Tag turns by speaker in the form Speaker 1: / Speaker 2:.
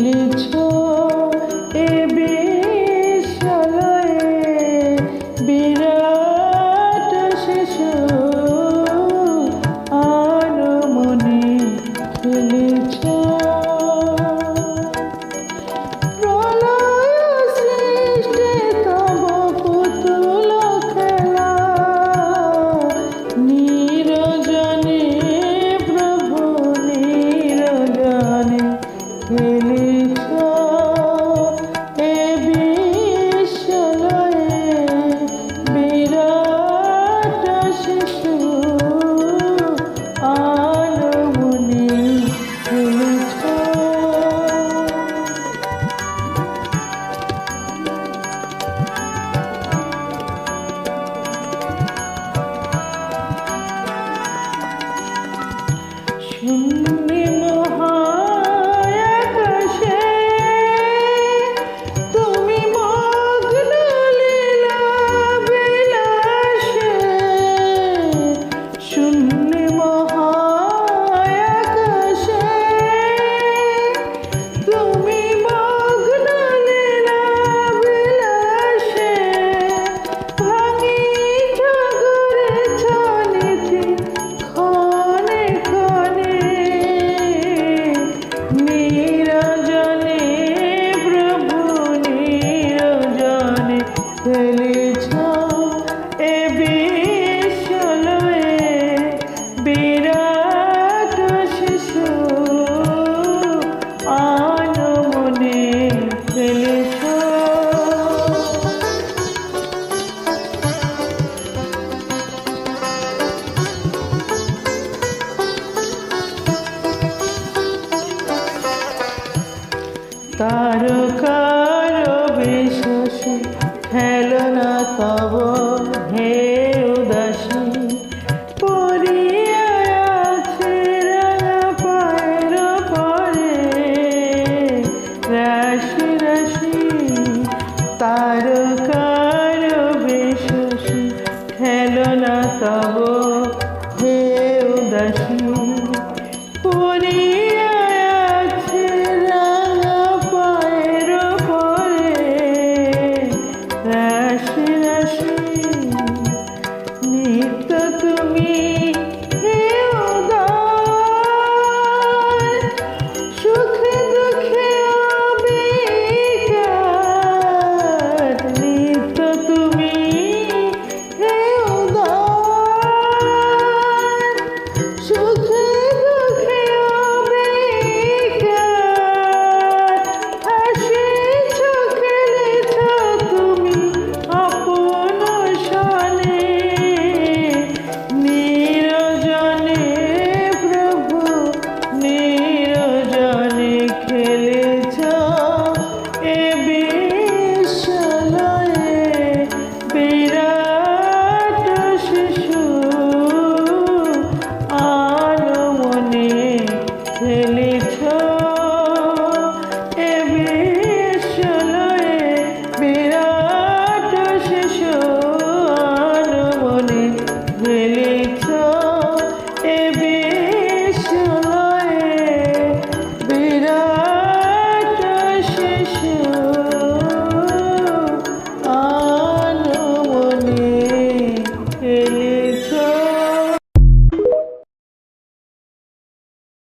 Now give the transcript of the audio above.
Speaker 1: little তারকার বিশ্বাসে খেলনা তব হে উদাসী। তারকার বিশ্বাসী খেলনা তব হে উদাসী।